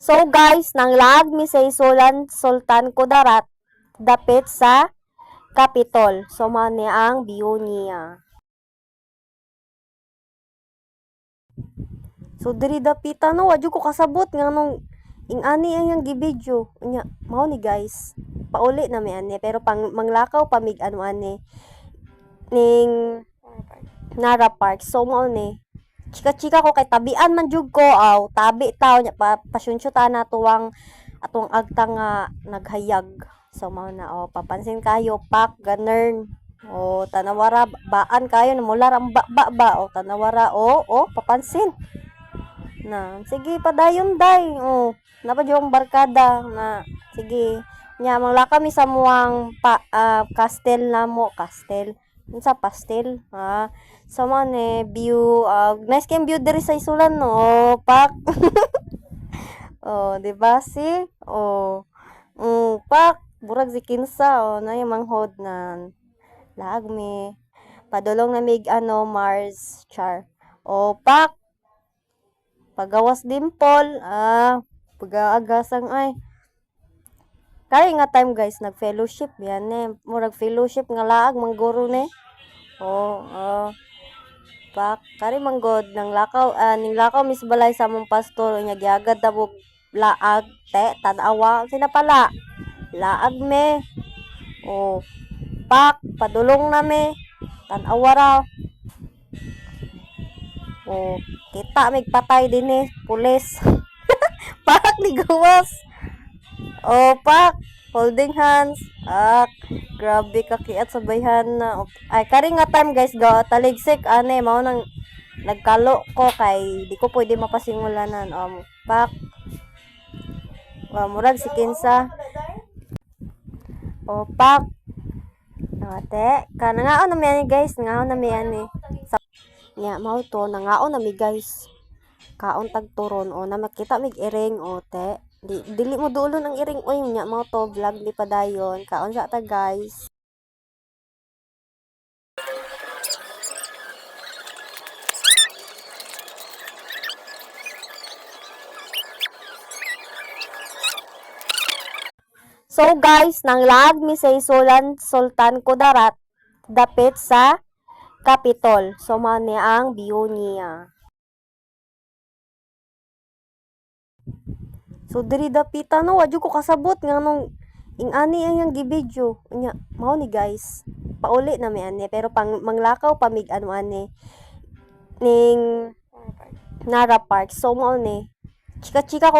So guys, nang lag mi sa Isulan Sultan Kudarat dapit sa Capitol. So mao ni ang view niya. So diri dapita no, wadyo ko kasabot nga nung ing ani ang yang gibidyo. Nya, mao ni guys. Pauli na mi ani pero pang manglakaw pamig ano ani ning Nara Park. So mao ni chika-chika ko kay tabian man jud ko aw tabi taw nya pa pasyunsyutan na tuwang atong agtang nga naghayag. So mao na oh papansin kayo pak ganern. Oh tanawara baan kayo namular ang ba ba, ba oh tanawara oh oh papansin. Na sige padayon day. Oh napa yung barkada na sige. Nya mangla kami sa muang pa, ah, castle na mo castle sa pastel ha? Sa man view uh, nice kayong view diri sa isulan no? Pak. Oh di ba? Si? Oh. Mm, pak. Burag si kinsa oh na yung manghod na laag mi padulong na mig ano Mars char. Oh pak. Pagawas dimple ah pagaagasang ay kaya nga time guys nag fellowship yan eh. Murag fellowship nga laag mangguro ne. Oh ah pak kari manggod nang lakaw ah, ning lakaw mis balay sa mong pastor nya giagad ta mo laag te tanawa sina pala laag me. Oh pak padulong na me. Tanawa raw. Oh kita mig patay din eh. Pulis. Pak ni gawas pak holding hands. Ak grabe ka kiat sa bayhan na. Ay kari nga time guys ga taligsik ane mao nang nagkalo ko kay di ko pwede mapasingulanan um pak. Uh, murag si kinsa. O Ate, ka nangaon na ani guys, nangaon na mi ani. Sa nya mao to nangaon na mi guys. Kaon tag turon o na makita mig iring o te. Di, dili mo duulon ang iring oy nya mao to vlog di padayon. Kaon sa ta guys. So guys, nang lag mi sa Isulan Sultan Kudarat dapit sa Capitol. So mao ni ang view niya. So diri dapita no, wadyo ko kasabot nga nung ing ani ang yang gibidyo. Nya, mao ni guys. Pauli na mi ani pero pang manglakaw pamig ano ani ning Nara Park. So mao ni chika-chika ko